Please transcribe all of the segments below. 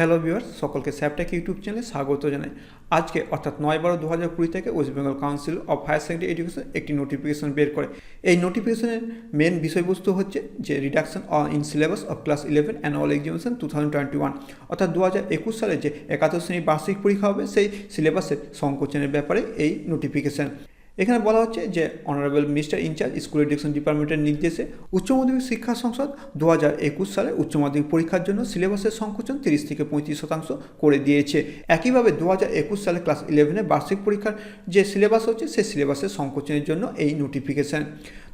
Hello viewers সকলকে স্যাপটেক YouTube চ্যানেলে স্বাগত জানাই। আজকে, অর্থাৎ নয় বারো দু হাজার কুড়ি থেকে West Bengal council of higher secondary education একটি নোটিফিকেশন বের করে। এই নোটিফিকেশনের মেন বিষয়বস্তু হচ্ছে যে reduction in syllabus of class eleven annual examination two thousand twenty one অর্থাৎ দু হাজার একুশ সালে যে একাদশ শ্রেণির বার্ষিক পরীক্ষা হবে, সেই সিলেবাসের সংকোচনের ব্যাপারে এই নোটিফিকেশন এখানে বলা হচ্ছে যে honourable minister in charge school education ডিপার্টমেন্টের নির্দেশে উচ্চ মাধ্যমিক শিক্ষা সংসদ দু হাজার একুশ সালে উচ্চ মাধ্যমিক পরীক্ষার জন্য সিলেবাসের সংকোচন তিরিশ থেকে পঁয়ত্রিশ শতাংশ করে দিয়েছে। একইভাবে দু হাজার একুশ সালে ক্লাস ইলেভেনের বার্ষিক পরীক্ষার যে সিলেবাস হচ্ছে, সেই সিলেবাসের সংকোচনের জন্য এই নোটিফিকেশান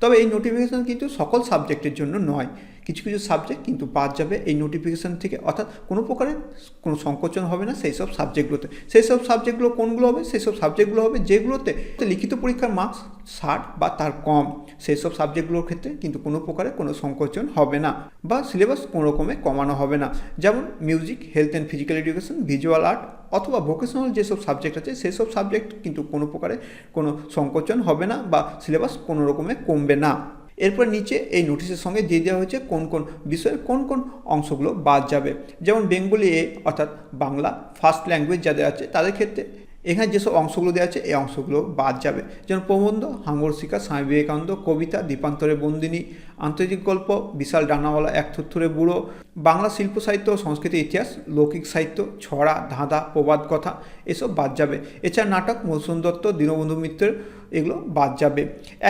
তবে এই নোটিফিকেশান কিন্তু সকল সাবজেক্টের জন্য নয়। কিছু কিছু সাবজেক্ট কিন্তু বাদ যাবে এই নোটিফিকেশান থেকে। অর্থাৎ কোনো প্রকারের কোনো সংকোচন হবে না সেই সব সাবজেক্টগুলোতে সেই সব সাবজেক্টগুলো কোনগুলো হবে? সেই সব সাবজেক্টগুলো হবে যেগুলোতে লিখিত পরীক্ষার মার্কস ষাট বা তার কম। সেই সব সাবজেক্টগুলোর ক্ষেত্রে কিন্তু কোনো প্রকারে কোনো সংকোচন হবে না বা সিলেবাস কোনো রকমে কমানো হবে না। যেমন music health and physical education visual art অথবা ভোকেশনাল যেসব সাবজেক্ট আছে, সেই সব সাবজেক্ট কিন্তু কোনো প্রকারে কোনো সংকোচন হবে না বা সিলেবাস কোনো রকমে কমবে না। এরপর নিচে এই নোটিশের সঙ্গে দিয়ে দেওয়া হয়েছে কোন কোন বিষয়ের কোন কোন অংশগুলো বাদ যাবে। যেমন বেঙ্গলি এ, অর্থাৎ বাংলা ফার্স্ট ল্যাঙ্গুয়েজ যাদের আছে তাদের ক্ষেত্রে এখানে যেসব অংশগুলো দেওয়া আছে এই অংশগুলো বাদ যাবে। যেমন প্রবন্ধ, হাঙ্গর শিকা স্বামী বিবেকানন্দ, কবিতা, দীপান্তরে বন্দিনী, আন্তর্জাতিক গল্প, বিশাল ডানাওয়ালা, এক থুরথুরে বুড়ো, বাংলা শিল্প সাহিত্য ও সংস্কৃতি, ইতিহাস, লৌকিক সাহিত্য, ছড়া, ধাঁধা, প্রবাদ, কথা এসব বাদ যাবে। এছাড়া নাটক, মধুসূদন দত্ত, দীনবন্ধু মিত্রের এগুলো বাদ যাবে।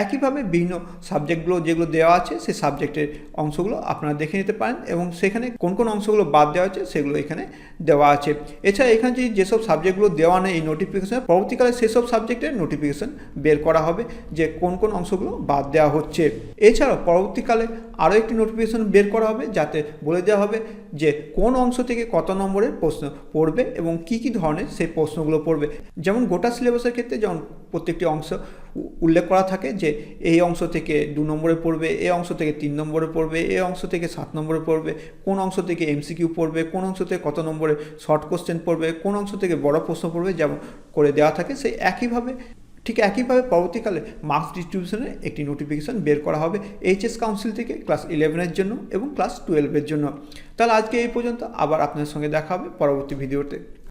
একইভাবে বিভিন্ন সাবজেক্টগুলো যেগুলো দেওয়া আছে, সেই সাবজেক্টের অংশগুলো আপনারা দেখে নিতে পারেন এবং সেখানে কোন কোন অংশগুলো বাদ দেওয়া আছে সেগুলো এখানে দেওয়া আছে। এছাড়া এখানে যে যেসব সাবজেক্টগুলো দেওয়া নেই এই নোটিফিকেশনে, পরবর্তীকালে সেসব সাবজেক্টের নোটিফিকেশান বের করা হবে যে কোন কোন অংশগুলো বাদ দেওয়া হচ্ছে। এছাড়াও পরবর্তীকালে আরও একটি নোটিফিকেশন বের করা হবে যাতে বলে দেওয়া হবে যে কোন অংশ থেকে কত নম্বরের প্রশ্ন পড়বে এবং কি কি ধরনের সেই প্রশ্নগুলো পড়বে। যেমন গোটা সিলেবাসের ক্ষেত্রে যেমন প্রত্যেকটি অংশ উল্লেখ করা থাকে যে এই অংশ থেকে দু নম্বরে পড়বে এই অংশ থেকে তিন নম্বরে পড়বে এই অংশ থেকে সাত নম্বরে পড়বে, কোন অংশ থেকে এমসিকিউ পড়বে, কোন অংশ থেকে কত নম্বরে শর্ট কোশ্চেন পড়বে, কোন অংশ থেকে বড় প্রশ্ন পড়বে যেমন করে দেওয়া থাকে সেই একইভাবে ঠিক একইভাবে পরবর্তীকালে মার্কস ডিস্ট্রিবিউশনের একটি নোটিফিকেশান বের করা হবে এইচএস কাউন্সিল থেকে ক্লাস ইলেভেনের জন্য এবং ক্লাস টুয়েলভের জন্য। তাহলে আজকে এই পর্যন্ত, আবার আপনার সঙ্গে দেখা হবে পরবর্তী ভিডিওতে